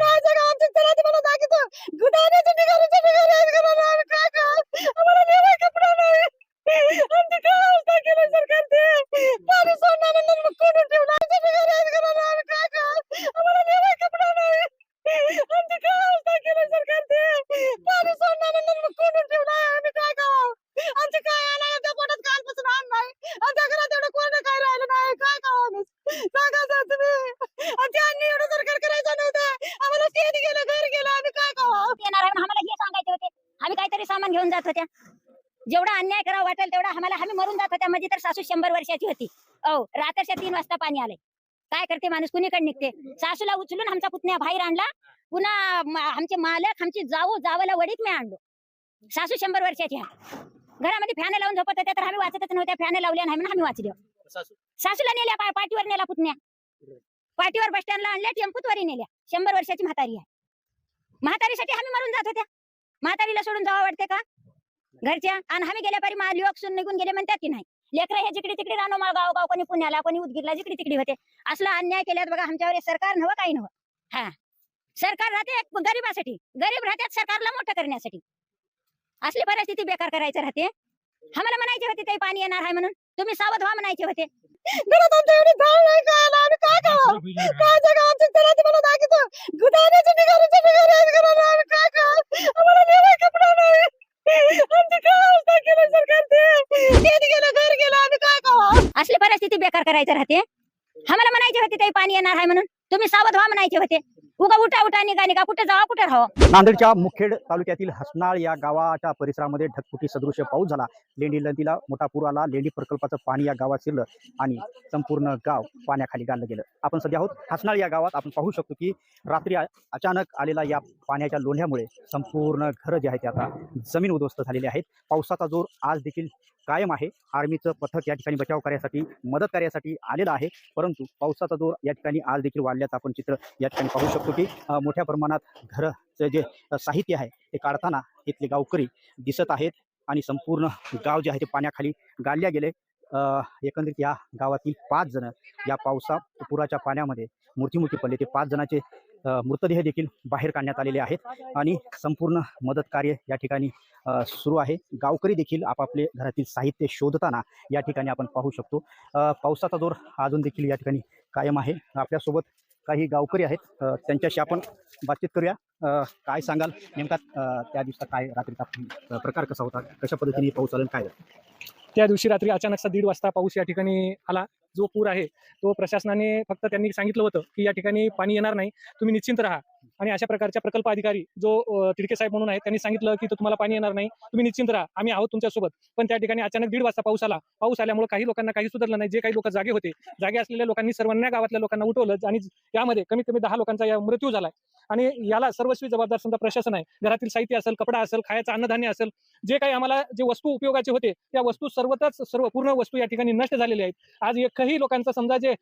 কাজ जेवढा अन्याय करावा वाटेल तेवढा आम्हाला आम्ही मरून जात होत्या. म्हणजे तर सासू शंभर वर्षाची होती. औ रात्रीच्या तीन वाजता पाणी आलंय. काय करते माणूस? कुणीकडे निघते? सासूला उचलून आमचा पुतण्या बाहेर आणला. पुन्हा आमचे मालक आमची जाऊ जावाला वडीत मी आणलो. सासू शंभर वर्षाची आहे. घरामध्ये फॅन लावून झोपत होत्या तर आम्ही वाचतच नव्हत्या. फॅन लावल्या नाही म्हणून आम्ही वाचलो. सासू? सासूला नेल्या पाठीवर नेला पुतण्या. पाठीवर बस स्टँडला आणल्या टेम्पूतवरी नेल्या. शंभर वर्षाची म्हातारी आहे. म्हातारीसाठी आम्ही मरून जात होत्या. म्हातारीला सोडून जावं वाटते का? घरच्या आणि आम्ही गेल्या पारी मा लोक सुन निघून गेले म्हणतात की नाही? लेकरं हे जिकडे तिकडे राहणं मा गाव गाव कोणी पुण्याला कोणी उदगीरला जिकडे तिकडे होते. असला अन्याय केल्यात बघा आमच्यावर हे सरकार नवं काही नवं? हा. सरकार राहते गरीबासाठी. गरीब राहतात सरकारला मोठं करण्यासाठी. असली परिस्थिती बेकार करायचं राहते. आम्हाला म्हणायचे होते ते पाणी येणार आहे म्हणून. तुम्ही सावध व्हा म्हणायचे होते. घरात आमच्या एवढी धाड नाही कळायला आम्ही काय करावं काय जगा आमच्या घरात मला दाखवतो गुदाण्याचे निघाले निघाले आहेत घराला आम्ही काय करावं आम्हाला नेवाय कपडा नाही आमची काय अवस्था केलं सरकार ते शेत गेलं घर गेलं आम्ही काय करावं किती बेकार करायचं राहते? आम्हाला म्हणायचे होते ते पाणी येणार आहे म्हणून. तुम्ही सावध व्हा म्हणायचे होते. उगा उठा उठा निघा निघा कुठे जावा कुठे राहावं? नांदेडच्या मुखेड तालुक्यातील हसनाळ या गावाच्या परिसरामध्ये ढगफुटी सदृश पाऊस झाला. लेंडी नदीला मोठा पूर आला. लेंडी प्रकल्पाचं पाणी या गावात शिरलं आणि संपूर्ण गाव पाण्याखाली गाडलं गेलं. आपण सध्या आहोत हसनाळ या गावात. आपण पाहू शकतो की रात्री अचानक आलेला या पाण्याच्या लोंढ्यामुळे संपूर्ण घरं जे आहेत ते आता जमीन उद्ध्वस्त झालेली आहेत. पावसाचा जोर आज देखील कायम आहे. आर्मीचं पथक या ठिकाणी बचाव कार्यासाठी मदत कार्यासाठी आलेलं आहे. परंतु पावसाचा जोर या ठिकाणी आज देखील वाढल्याचं आपण चित्र या ठिकाणी पाहू शकतो. की मोठ्या प्रमाणात घरचं जे साहित्य आहे ते काढताना इथले गावकरी दिसत आहेत आणि संपूर्ण गाव जे आहे ते पाण्याखाली गाळल्या गेले. एकंदरीत या गावातील पाच जण या पावसा पुराच्या पाण्यामध्ये मूर्तीमूर्ती पडले. ते पाच जणांचे मृतदेह देखील बाहेर काढण्यात आलेले आहेत आणि संपूर्ण मदत कार्य या ठिकाणी सुरू आहे. गावकरी देखील आपापले घरातील साहित्य शोधताना या ठिकाणी आपण पाहू शकतो. पावसाचा जोर अजून देखील या ठिकाणी कायम आहे. आपल्यासोबत काही गावकरी आहेत त्यांच्याशी आपण बातचीत करूया. काय सांगाल नेमका त्या दिवसात काय रात्रीचा प्रकार कसा होता? कशा पद्धतीने पाऊस आला काय त्या दिवशी रात्री अचानकचा दीड वाजता पाऊस या ठिकाणी आला. जो पूर आहे तो प्रशासनाने फक्त त्यांनी सांगितलं होतं की या ठिकाणी पाणी येणार नाही. तुम्ही निश्चिंत राहा. आणि अशा प्रकारच्या प्रकल्प अधिकारी जो तिडके साहेब म्हणून आहेत त्यांनी सांगितलं की तो तुम्हाला पाणी येणार नाही. तुम्ही निश्चिंत राहा. आम्ही आहोत तुमच्यासोबत. पण त्या ठिकाणी अचानक दीड वाजता पाऊस आला. पाऊस आल्यामुळे काही लोकांना काही सुधारलं नाही. जे काही लोक जागे होते जागे असलेल्या लोकांनी सर्वांना गावातल्या लोकांना उठवलं आणि यामध्ये कमीत कमी दहा लोकांचा या मृत्यू झालाय. आणि याला सर्वस्वी जबाबदार समजा प्रशासन आहे. घरातील साहित्य असेल कपडा असेल खायचं अन्नधान्य असेल जे काही आम्हाला जे वस्तू उपयोगाचे होते त्या वस्तू सर्वतच सर्व पूर्ण वस्तू या ठिकाणी नष्ट झालेल्या आहेत. आज एकही लोकांचा समजा जे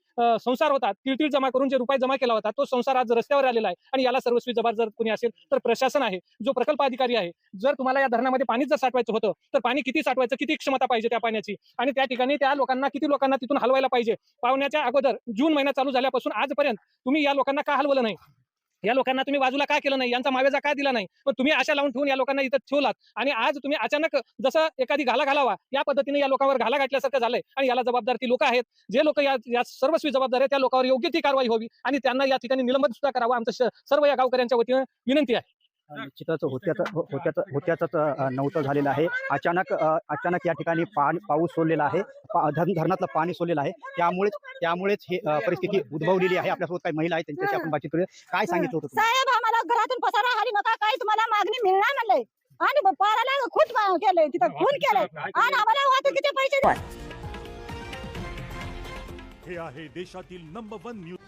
संसार होता तिळतिळ जमा करून जे रुपये जमा केला होता तो संसार आज रस्त्यावर आलेला आहे. आणि याला सर्वस्वी जबाबदार कोणी असेल तर प्रशासन आहे जो प्रकल्प अधिकारी आहे. जर तुम्हाला या धरणामध्ये पाणीच जर साठवायचं होतं तर पाणी किती साठवायचं किती क्षमता पाहिजे त्या पाण्याची? आणि त्या ठिकाणी त्या लोकांना किती लोकांना तिथून हलवायला पाहिजे? पावण्याच्या अगोदर जून महिना चालू झाल्यापासून आजपर्यंत तुम्ही या लोकांना का हलवलं नाही? या लोकांना तुम्ही बाजूला का केलं नाही? यांचा मावेजा का दिला नाही? पण तुम्ही आशा लावून ठेवून या लोकांना इथं ठेवलात. आणि आज तुम्ही अचानक जसं एखादी घाला घालावा या पद्धतीने या लोकांवर घाला घातल्यासारखं झालंय. आणि याला जबाबदार ती लोक आहेत. जे लोक या या सर्वस्वी जबाबदार आहेत त्या लोकांवर योग्य ती कारवाई व्हावी. आणि त्यांना या ठिकाणी निलंबन सुद्धा करावं. आमचं सर्व या गावकऱ्यांच्या वतीनं विनंती आहे. निश्चितच होत्याचं हो- होत्याचं होत्याचंच अ, नव्हतं झालेलं आहे. अचानक अचानक या ठिकाणी पाणी पाऊस सोडलेला आहे. धरणातलं पाणी सोडलेलं आहे. त्यामुळेच त्यामुळेच हे परिस्थिती उद्भवलेली आहे. आपल्यासोबत काही महिला आहेत त्यांच्याशी आपण बातचीत करूया. काय सांगितलं होतं तुम्ही? साहेब आम्हाला घरातून पसारा हारी नका. काही तुम्हाला मागणी मिळणार म्हणलंय आणि पाराला खूप केलंय. तिथं खून केलंय. आणि आम्हाला वाहतुकीचे पैसे हे आहे देशातील नंबर वन न्यूज